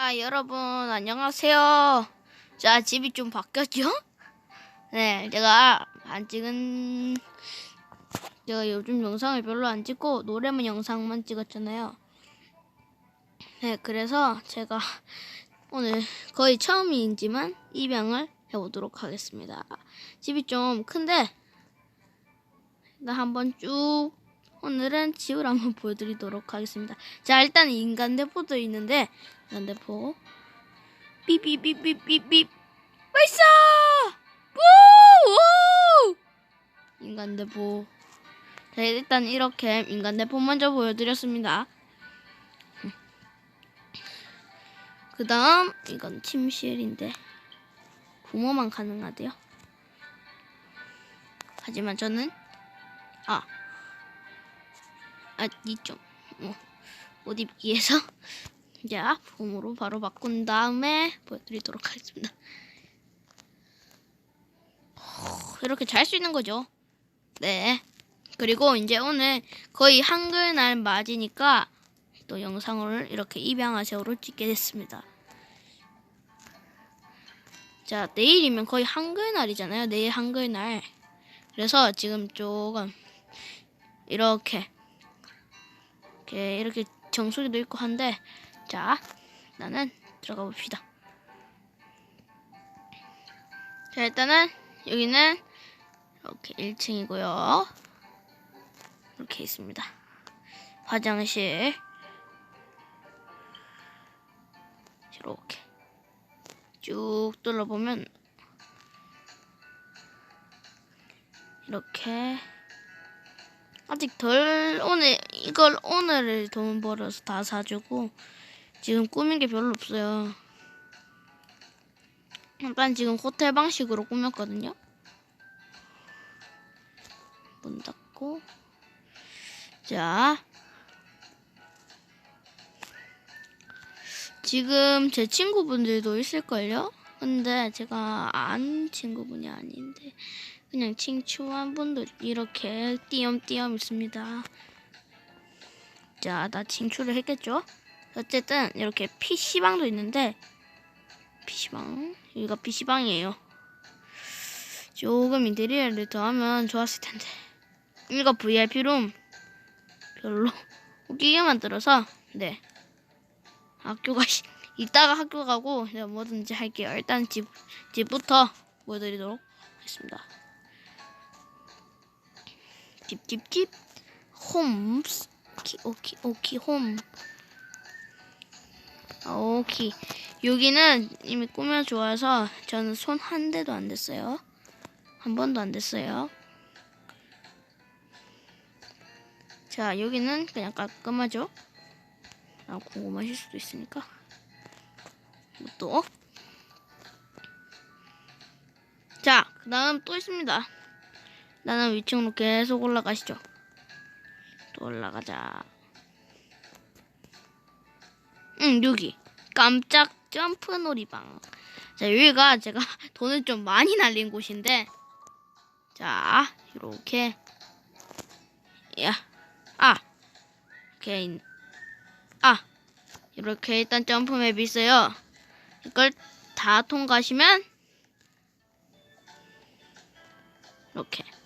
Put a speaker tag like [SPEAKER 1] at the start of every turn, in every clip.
[SPEAKER 1] 자, 여러분, 안녕하세요. 자, 집이 좀 바뀌었죠? 네, 제가 안 찍은, 제가 요즘 영상을 별로 안 찍고 노래만 영상만 찍었잖아요. 네, 그래서 제가 오늘 거의 처음이지만 입양을 해보도록 하겠습니다. 집이 좀 큰데, 일단 한번 쭉 오늘은 집을 한번 보여드리도록 하겠습니다. 자, 일단 인간 대포도 있는데 인간 대포 삐삐삐삐삐삐 발사! 우! 우! 인간 대포 자, 일단 이렇게 인간 대포 먼저 보여드렸습니다. 그 다음 이건 침실인데 부모만 가능하대요. 하지만 저는 아 아, 이좀 어, 옷 입기에서 자 봄으로 바로 바꾼 다음에 보여드리도록 하겠습니다. 이렇게 잘 수 있는 거죠. 네. 그리고 이제 오늘 거의 한글날 맞이니까 또 영상을 이렇게 입양하세요로 찍게 됐습니다. 자, 내일이면 거의 한글날이잖아요. 내일 한글날. 그래서 지금 조금 이렇게 이렇게 이렇게 정수기도 있고 한데 자 나는 들어가 봅시다. 자 일단은 여기는 이렇게 1층이고요. 이렇게 있습니다. 화장실 이렇게 쭉 둘러보면 이렇게 아직 덜 오늘 이걸 오늘 돈 벌어서 다 사주고 지금 꾸민 게 별로 없어요. 일단 지금 호텔 방식으로 꾸몄거든요. 문 닫고 자 지금 제 친구분들도 있을걸요? 근데 제가 안 친구분이 아닌데 그냥 친추한 분들 이렇게 띄엄띄엄 있습니다. 자, 나 친추를 했겠죠? 어쨌든 이렇게 PC방도 있는데 PC방 여기가 PC방이에요. 조금 인테리어를 더하면 좋았을 텐데 이거 VIP룸 별로 웃기게 만들어서 네 학교가 이따가 학교 가고 내가 뭐든지 할게요. 일단 집 집부터 보여드리도록 하겠습니다. 집집집. 홈스. 오키 오키 오키 홈. 오키. 여기는 이미 꾸며 좋아서 저는 손 한 대도 안 댔어요. 한 번도 안 댔어요. 자 여기는 그냥 깔끔하죠? 아 궁금하실 수도 있으니까. 또? 자, 그 다음 또 있습니다. 나는 위층으로 계속 올라가시죠. 또 올라가자. 응, 여기. 깜짝 점프 놀이방. 자, 여기가 제가 돈을 좀 많이 날린 곳인데, 자, 이렇게. 야, 아, 이렇게, 아, 이렇게 일단 점프맵이 있어요. 이걸 다 통과하시면, 이렇게.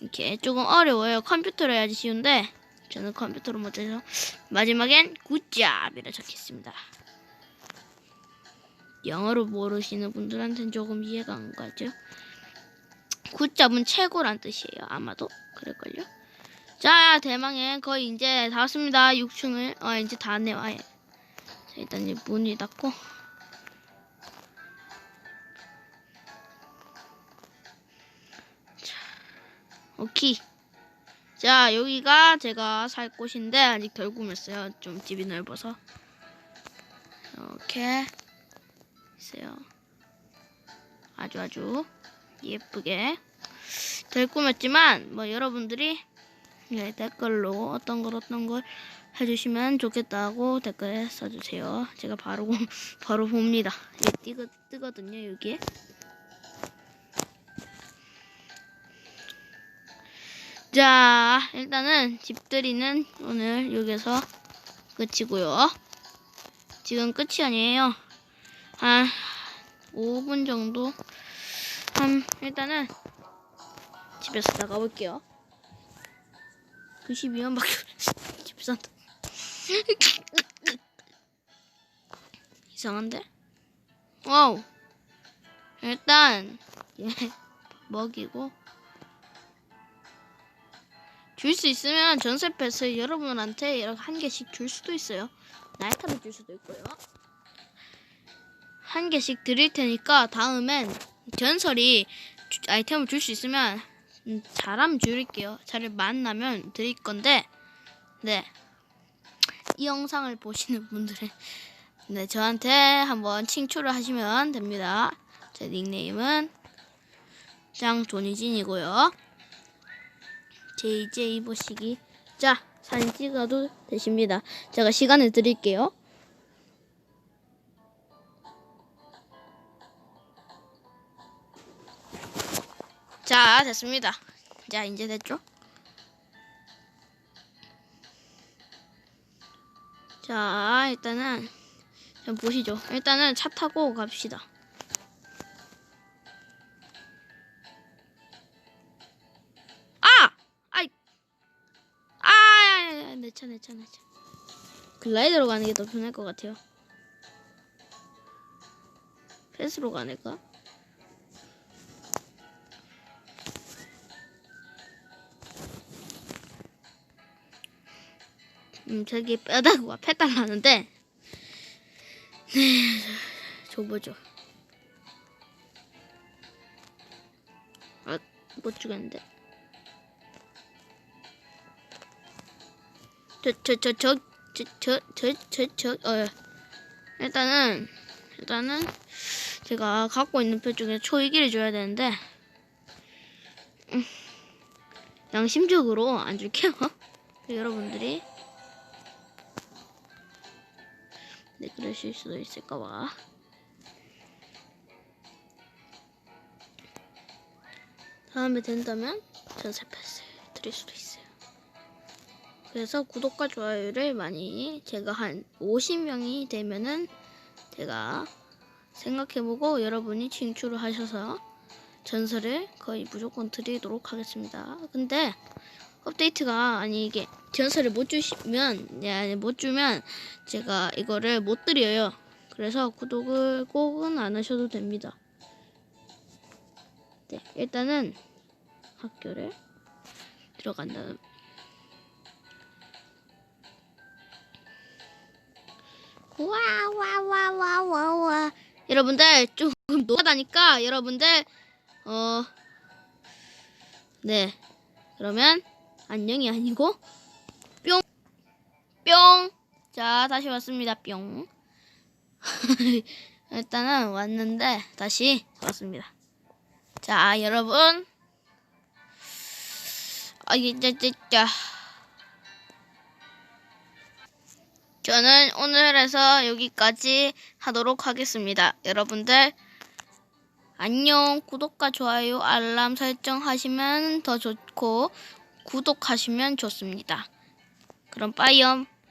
[SPEAKER 1] 이렇게 조금 어려워요. 컴퓨터로 해야지 쉬운데 저는 컴퓨터로 못해서 마지막엔 굿잡이라 적혔습니다. 영어로 모르시는 분들한테는 조금 이해가 안 가죠. 굿잡은 최고란 뜻이에요. 아마도 그럴걸요. 자 대망의 거의 이제 다 왔습니다. 6층을 어 이제 다 왔네요. 아예. 자 일단 이제 문이 닫고 오케이. 자, 여기가 제가 살 곳인데 아직 덜 꾸몄어요. 좀 집이 넓어서. 이렇게 있어요. 아주 아주 예쁘게 덜 꾸몄지만 뭐 여러분들이 네, 댓글로 어떤 걸 어떤 걸 해주시면 좋겠다고 댓글에 써주세요. 제가 바로 바로 봅니다. 뜨거, 뜨거든요 여기에. 자, 일단은 집들이는 오늘 여기서 끝이고요. 지금 끝이 아니에요. 한 5분 정도. 한 일단은 집에서 나가볼게요. 92원밖에 집에서 안 나- 이상한데? 와우. 일단 얘 먹이고 줄 수 있으면 전세 패스 여러분한테 이렇게 한 개씩 줄 수도 있어요. 나이타도 줄 수도 있고요. 한 개씩 드릴 테니까 다음엔 전설이 주- 아이템을 줄 수 있으면 음, 잘하면 줄일게요. 잘 만나면 드릴 건데 네. 이 영상을 보시는 분들은 네, 저한테 한번 칭초를 하시면 됩니다. 제 닉네임은 짱존이진이고요. JJ 보시기. 자, 사진 찍어도 되십니다. 제가 시간을 드릴게요. 자, 됐습니다. 자, 이제 됐죠? 자, 일단은 좀 보시죠. 일단은 차 타고 갑시다. 아! 내 차. 글라이더로 가는 게 더 편할 것 같아요. 패스로 가니까. 음, 저기 뼈다구가 페달 나는데, 네, 줘보죠. 아, 못 주겠는데. 저, 저, 저, 저, 저, 저, 저, 저, 저, 어, 일단은, 일단은, 제가 갖고 있는 표 중에 초이기를 줘야 되는데, 음, 양심적으로 안 줄게요. 여러분들이. 네, 그러실 수도 있을까봐. 다음에 된다면 전세 패스 드릴 수도 있어요. 그래서 구독과 좋아요를 많이 제가 한 50명이 되면은 제가 생각해보고 여러분이 진출을 하셔서 전설을 거의 무조건 드리도록 하겠습니다. 근데 업데이트가 아니 이게 전설을 못 주시면 야, 못 주면 제가 이거를 못 드려요. 그래서 구독을 꼭은 안 하셔도 됩니다. 네, 일단은 학교를 들어간 다음 와와와와와와 여러분들 조금 노가다니까 여러분들 어 네 그러면 안녕이 아니고 뿅 뿅. 자, 다시 왔습니다. 뿅. 일단은 왔는데 다시 왔습니다. 자, 여러분. 아, 이제 진짜 저는 오늘에서 여기까지 하도록 하겠습니다. 여러분들 안녕. 구독과 좋아요, 알람 설정 하시면 더 좋고 구독하시면 좋습니다. 그럼 빠이엄.